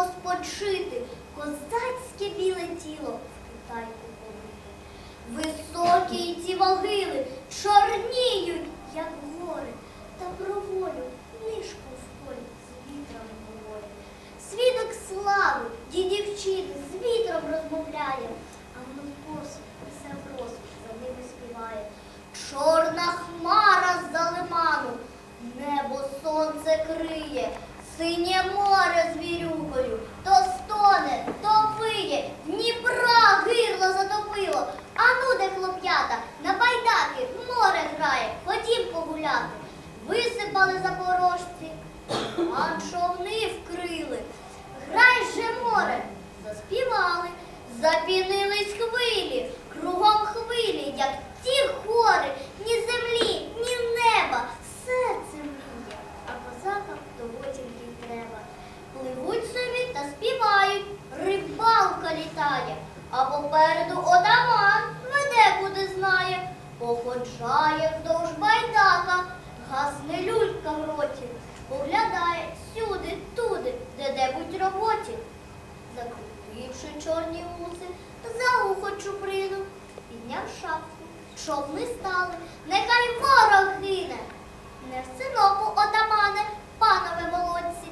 де спочити козацьке біле тіло в Китайку побите. Високі ті могили чорніють, як гори, та про волю нишку в полі з вітром говорить. Свідок слави, дідів вчити, з вітром розмовляє, а несе в розпух, за ними співає. Чорна хмара з-за лиману, небо сонце криє, синє море з вірюкою, то стоне, то виє, Дніпра гирло затопило. А ну де хлоп'ята, на байдаки море грає, ходім погуляти. Висипали запорожці, а човни вкрили. Грай же море, заспівали, запінились хвилі, кругом хвилі, як ті гори, ні землі, а попереду отаман веде куди знає, походжає вдовж байдака, гасне люлька в роті, поглядає сюди, туди, де-дебудь роботі. Закрутивши чорні вуси, за ухо чуприну, підняв шапку, човни стали, нехай ворог гине. Не в синопу отамане, панове молодці,